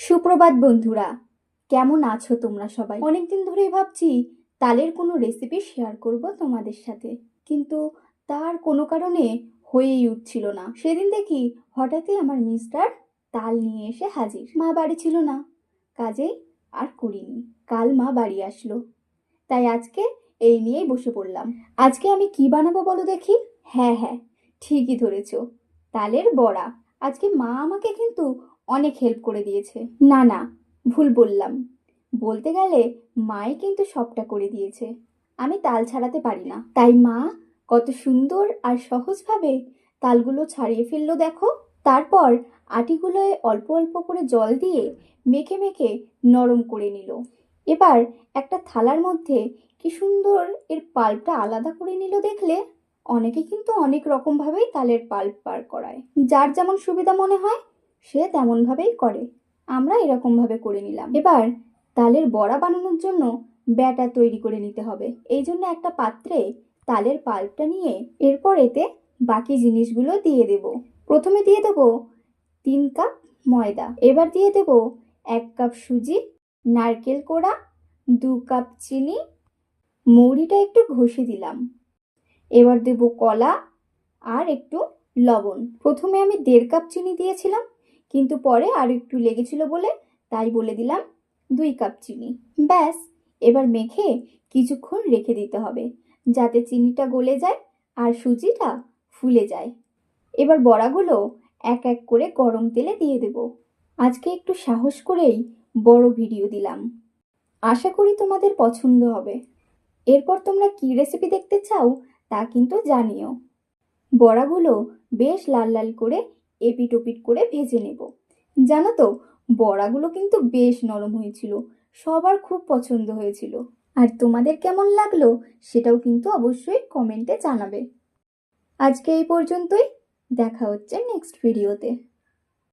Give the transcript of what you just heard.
সুপ্রভাত বন্ধুরা, কেমন আছো তোমরা সবাই? অনেকদিন ধরেই ভাবছি তালের কোনো রেসিপি শেয়ার করব তোমাদের সাথে, কিন্তু তার কোনো কারণে হয়েই উঠছিল না। সেদিন দেখি হঠাৎই আমার মিস্টার তাল নিয়ে এসে হাজির। মা বাড়ি ছিল না, কাজেই আর করিনি। কাল মা বাড়ি আসলো, তাই আজকে এই নিয়েই বসে পড়লাম। আজকে আমি কি বানাবো বলো দেখি? হ্যাঁ হ্যাঁ ঠিকই ধরেছ, তালের বড়া। আজকে মা আমাকে কিন্তু অনেক হেল্প করে দিয়েছে। না না, ভুল বললাম। বলতে গেলে মাই কিন্তু সবটা করে দিয়েছে। আমি তাল ছাড়াতে পারি না। তাই মা, কত সুন্দর আর সহজভাবে তালগুলো ছাড়িয়ে ফেলল দেখো। তারপর আটিগুলোয় অল্প অল্প করে জল দিয়ে মেখে মেখে নরম করে নিল। এবার একটা থালার মধ্যে কি সুন্দর এর পাল্পটা আলাদা করে নিল দেখলে। অনেকে কিন্তু অনেক রকমভাবেই তালের পাল্প পার করায়। যার যেমন সুবিধা মনে হয় সে তেমনভাবেই করে। আমরা এরকমভাবে করে নিলাম। এবার তালের বড়া বানানোর জন্য ব্যাটার তৈরি করে নিতে হবে। এই জন্য একটা পাত্রে তালের পাল্পটা নিয়ে এরপর এতে বাকি জিনিসগুলো দিয়ে দেব। প্রথমে দিয়ে দেবো তিন কাপ ময়দা। এবার দিয়ে দেব এক কাপ সুজি, নারকেল কোড়া, দু কাপ চিনি। মৌরিটা একটু ঘষে দিলাম। এবার দেব কলা আর একটু লবণ। প্রথমে আমি দেড় কাপ চিনি দিয়েছিলাম। কিন্তু পরে আর একটু লেগেছিল বলে তাই বলে দিলাম দুই কাপ চিনি। ব্যাস, এবার মেখে কিছুক্ষণ রেখে দিতে হবে যাতে চিনিটা গলে যায় আর সুজিটা ফুলে যায়। এবার বড়াগুলো এক এক করে গরম তেলে দিয়ে দেব। আজকে একটু সাহস করেই বড় ভিডিও দিলাম। আশা করি তোমাদের পছন্দ হবে। এরপর তোমরা কী রেসিপি দেখতে চাও তা কিন্তু জানিও। বড়াগুলো বেশ লাল লাল করে এপিট ওপিট করে ভেজে নেব। জানো তো, বড়াগুলো কিন্তু বেশ নরম হয়েছিল, সবার খুব পছন্দ হয়েছিল। আর তোমাদের কেমন লাগল সেটাও কিন্তু অবশ্যই কমেন্টে জানাবে। আজকে এই পর্যন্তই, দেখা হচ্ছে নেক্সট ভিডিওতে